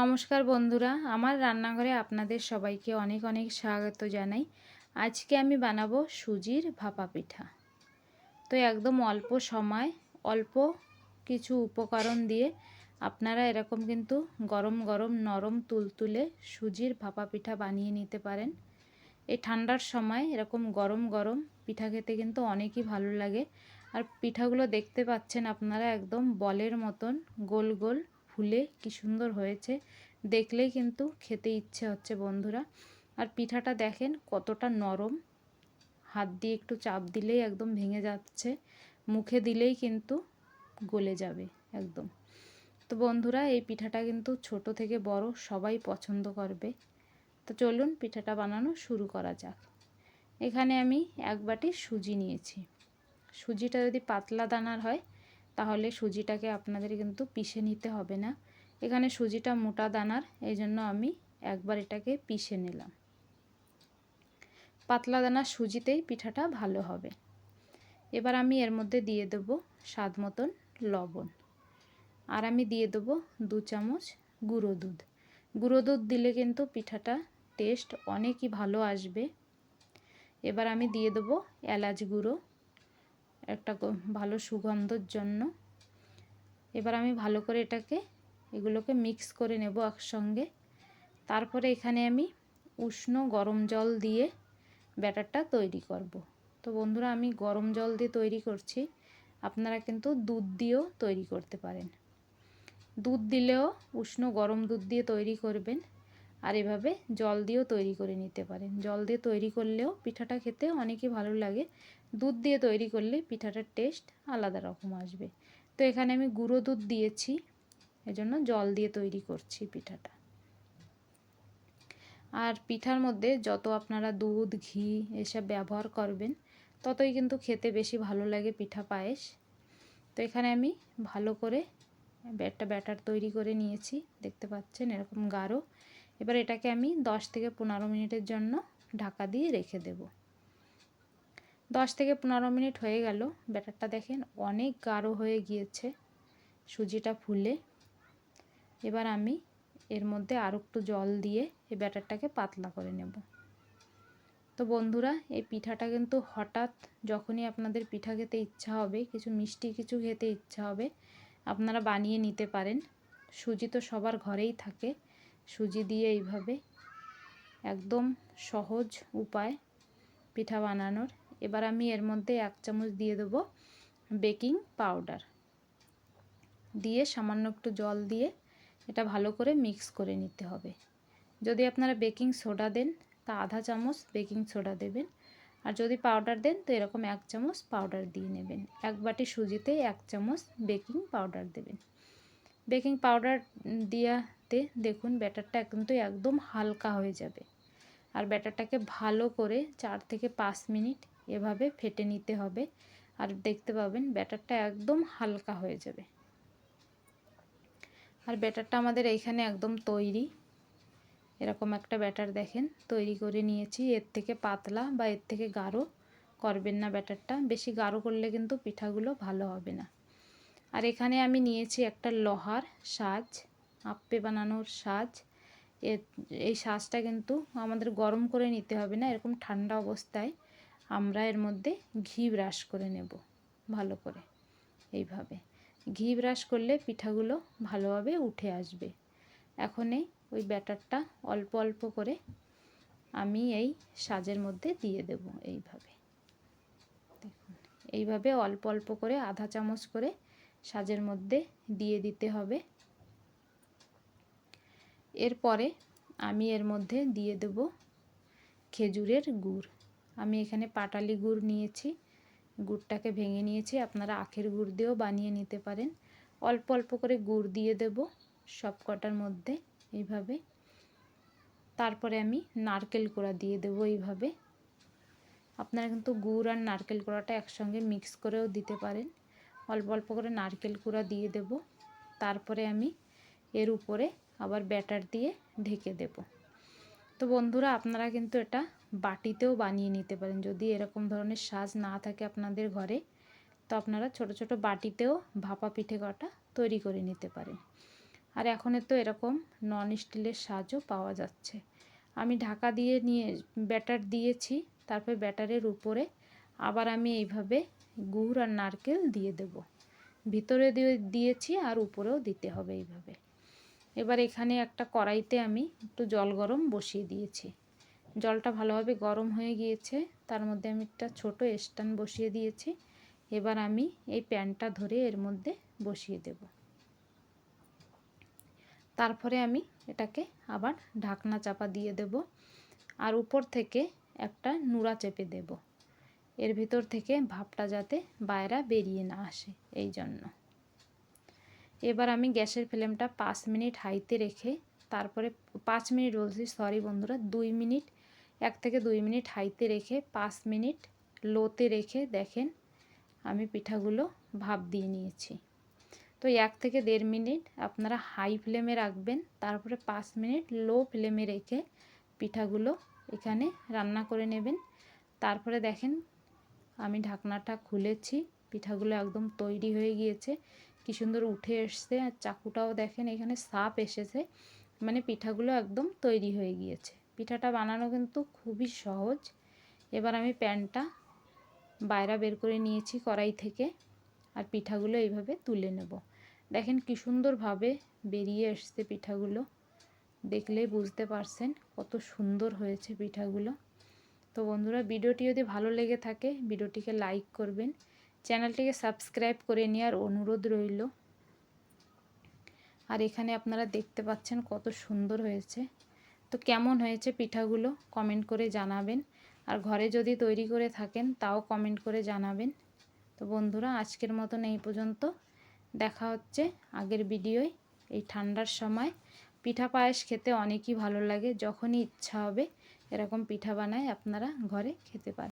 নমস্কার বন্ধুরা, আমার রান্নাঘরে আপনাদের সবাইকে অনেক অনেক স্বাগত জানাই। আজকে আমি বানাবো সুজির ভাপা পিঠা। তো একদম অল্প সময়, অল্প কিছু উপকরণ দিয়ে আপনারা এরকম কিন্তু গরম গরম নরম তুলতুলে সুজির ভাপা পিঠা বানিয়ে নিতে পারেন। এই ঠান্ডার সময় এরকম গরম গরম পিঠা খেতে কিন্তু অনেকই ভালো লাগে। আর পিঠাগুলো দেখতে পাচ্ছেন আপনারা একদম বলের মতন, গোল গোল ফুলে কি সুন্দর হয়েছে। দেখলেই কিন্তু খেতে ইচ্ছে হচ্ছে বন্ধুরা। আর পিঠাটা দেখেন কতটা নরম। হাত দিয়ে একটু চাপ দিলেই একদম ভেঙে যাচ্ছে। মুখে দিলেই কিন্তু গলে যাবে একদম। তো বন্ধুরা, এই পিঠাটা কিন্তু ছোট থেকে বড় সবাই পছন্দ করবে। তো চলুন পিঠাটা বানানো শুরু করা যাক। এখানে আমি এক বাটি সুজি নিয়েছি। সুজিটা যদি পাতলা দানার হয় তাহলে সুজিটাকে আপনাদের কিন্তু পিষে নিতে হবে না। এখানে সুজিটা মোটা দানার, এই জন্য আমি একবার এটাকে পিষে নিলাম। পাতলা দানার সুজিতেই পিঠাটা ভালো হবে। এবার আমি এর মধ্যে দিয়ে দেব স্বাদ মতন লবণ। আর আমি দিয়ে দেবো দু চামচ গুঁড়ো দুধ। গুঁড়ো দুধ দিলে কিন্তু পিঠাটা টেস্ট অনেকই ভালো আসবে। এবার আমি দিয়ে দেবো এলাচ গুঁড়ো। একটা ভালো সুগন্ধর জন্য। এবার আমি ভালো করে এটাকে, এগুলোকে মিক্স করে নেব একসঙ্গে। তারপরে এখানে আমি উষ্ণ গরম জল দিয়ে ব্যাটারটা তৈরি করব। তো বন্ধুরা, আমি গরম জল দিয়ে তৈরি করছি। আপনারা কিন্তু দুধ দিয়েও তৈরি করতে পারেন। দুধ দিলেও উষ্ণ গরম দুধ দিয়ে তৈরি করবেন। আর এভাবে জল দিয়েও তৈরি করে নিতে পারেন। জল দিয়ে তৈরি করলেও পিঠাটা খেতে অনেকই ভালো লাগে। দুধ দিয়ে তৈরি করলে পিঠাটার টেস্ট আলাদা রকম আসবে। তো এখানে আমি গুঁড়ো দুধ দিয়েছি, এজন্য জল দিয়ে তৈরি করছি পিঠাটা। আর পিঠার মধ্যে যত আপনারা দুধ, ঘি এসব ব্যবহার করবেন, ততই কিন্তু খেতে বেশি ভালো লাগে পিঠা পায়েস। তো এখানে আমি ভালো করে একটা ব্যাটার তৈরি করে নিয়েছি। দেখতে পাচ্ছেন এরকম গাঢ়। এবার এটাকে আমি 10 থেকে পনেরো মিনিটের জন্য ঢাকা দিয়ে রেখে দেব। 10 থেকে পনেরো মিনিট হয়ে গেল। ব্যাটারটা দেখেন অনেক গাঢ় হয়ে গিয়েছে সুজিটা ফুলে। এবার আমি এর মধ্যে আরও একটু জল দিয়ে এই ব্যাটারটাকে পাতলা করে নেব। তো বন্ধুরা, এই পিঠাটা কিন্তু হঠাৎ যখনই আপনাদের পিঠা খেতে ইচ্ছা হবে, কিছু মিষ্টি কিছু খেতে ইচ্ছা হবে, আপনারা বানিয়ে নিতে পারেন। সুজি তো সবার ঘরেই থাকে। সুজি দিয়ে এইভাবে একদম সহজ উপায় পিঠা বানানোর। এবার আমি এর মধ্যে এক চামচ দিয়ে দেবো বেকিং পাউডার। দিয়ে সামান্য একটু জল দিয়ে এটা ভালো করে মিক্স করে নিতে হবে। যদি আপনারা বেকিং সোডা দেন, তা আধা চামচ বেকিং সোডা দেবেন। আর যদি পাউডার দেন, তো এরকম এক চামচ পাউডার দিয়ে নেবেন। এক বাটি সুজিতে এক চামচ বেকিং পাউডার দেবেন। বেকিং পাউডার দিয়াতে দেখুন ব্যাটারটা কিন্তু একদম হালকা হয়ে যাবে। আর ব্যাটারটাকে ভালো করে চার থেকে পাঁচ মিনিট এভাবে ফেটে নিতে হবে। আর দেখতে পাবেন ব্যাটারটা একদম হালকা হয়ে যাবে। আর ব্যাটারটা আমাদের এইখানে একদম তৈরি। এরকম একটা ব্যাটার দেখেন, তৈরি করে নিয়েছি। এর থেকে পাতলা বা এর থেকে গাঢ় করবেন না ব্যাটারটা। বেশি গাঢ় করলে কিন্তু পিঠাগুলো ভালো হবে না। আর এখানে আমি নিয়েছি একটা লোহার সাজ আপ্পে বানানোর সাজ। এই সাজটা কিন্তু আমাদের গরম করে নিতে হবে না, এরকম ঠান্ডা অবস্থায় আমরা এর মধ্যে ঘি ব্রাশ করে নেব ভালো করে এইভাবে। ঘি ব্রাশ করলে পিঠাগুলো ভালোভাবে উঠে আসবে। এখনই ওই ব্যাটারটা অল্প অল্প করে আমি এই সাজের মধ্যে দিয়ে দেব এইভাবে। দেখুন, এইভাবে অল্প অল্প করে আধা চামচ করে সাজের মধ্যে দিয়ে দিতে হবে। এরপরে আমি এর মধ্যে দিয়ে দেব খেজুরের গুড়। আমি এখানে পাটালি গুড় নিয়েছি। গুড়টাকে ভেঙে নিয়েছি। আপনারা আখের গুড় দিয়েও বানিয়ে নিতে পারেন। অল্প অল্প করে গুড় দিয়ে দেব সব কটার মধ্যে এইভাবে। তারপরে আমি নারকেল কোড়া দিয়ে দেবো এইভাবে। আপনারা কিন্তু গুড় আর নারকেল কোড়াটা একসঙ্গে মিক্স করেও দিতে পারেন। অল্প অল্প করে নারকেল কুড়া দিয়ে দেব। তারপরে আমি এর উপরে আবার ব্যাটার দিয়ে ঢেকে দেব। তো বন্ধুরা, আপনারা কিন্তু এটা বাটিতেও বানিয়ে নিতে পারেন। যদি এরকম ধরনের সাজ না থাকে আপনাদের ঘরে, তো আপনারা ছোট ছোট বাটিতেও ভাপা পিঠে কটা তৈরি করে নিতে পারেন। আর এখনের তো এরকম নন স্টিলের সাজও পাওয়া যাচ্ছে। আমি ঢাকা দিয়ে নিয়ে ব্যাটার দিয়েছি। তারপর ব্যাটারের উপরে আবার আমি এইভাবে গুড় আর নারকেল দিয়ে দেব। ভিতরে দিয়ে দিয়েছি আর উপরেও দিতে হবে এইভাবে। এবার এখানে একটা কড়াইতে আমি একটু জল গরম বসিয়ে দিয়েছি। জলটা ভালোভাবে গরম হয়ে গিয়েছে, তার মধ্যে আমি একটা ছোট স্ট্যান্ড বসিয়ে দিয়েছি। এবার আমি এই প্যানটা ধরে এর মধ্যে বসিয়ে দেব। তারপরে আমি এটাকে আবার ঢাকনা চাপা দিয়ে দেব। আর উপর থেকে একটা নুড়া চেপে দেব। এর ভিতর থেকে ভাপটা যাতে বাইরা বেরিয়ে না আসে এই জন্য। এবার আমি গ্যাসের ফ্লেমটা পাঁচ মিনিট হাইতে রেখে তারপরে পাঁচ মিনিট বলছি সরি বন্ধুরা, দুই মিনিট, এক থেকে দুই মিনিট হাইতে রেখে পাঁচ মিনিট লোতে রেখে দেখেন আমি পিঠাগুলো ভাপ দিয়ে নিয়েছি। তো এক থেকে দেড় মিনিট আপনারা হাই ফ্লেমে রাখবেন, তারপরে পাঁচ মিনিট লো ফ্লেমে রেখে পিঠাগুলো এখানে রান্না করে নেবেন। তারপরে দেখেন আমি ঢাকনাটা খুলেছি, পিঠাগুলো একদম তৈরি হয়ে গিয়েছে। কি সুন্দর উঠে এসছে আর চাকুটাও দেখেন এখানে সাপ এসেছে। মানে পিঠাগুলো একদম তৈরি হয়ে গিয়েছে। পিঠাটা বানানো কিন্তু খুবই সহজ। এবার আমি প্যানটা বাইরা বের করে নিয়েছি কড়াই থেকে আর পিঠাগুলো এইভাবে তুলে নেব। দেখেন কি সুন্দরভাবে বেরিয়ে এসছে পিঠাগুলো। দেখলেই বুঝতে পারছেন কত সুন্দর হয়েছে পিঠাগুলো। তো বন্ধুরা ভিডিওটি যদি ভালো লেগে থাকে, ভিডিওটিকে লাইক করবেন। চ্যানেলটিকে সাবস্ক্রাইব করে নেওয়ার অনুরোধ রইল। আর এখানে আপনারা দেখতে পাচ্ছেন কত সুন্দর হয়েছে। তো কেমন হয়েছে পিঠাগুলো কমেন্ট করে জানাবেন। আর ঘরে যদি তৈরি করে থাকেন, তাও কমেন্ট করে জানাবেন। তো বন্ধুরা আজকের মতন এই পর্যন্ত। দেখা হচ্ছে আগের ভিডিওয়। এই ঠান্ডার সময় পিঠা পায়েস খেতে অনেকই ভালো লাগে, যখনই ইচ্ছা হবে এরকম পিঠা বানায় আপনারা ঘরে খেতে পারেন।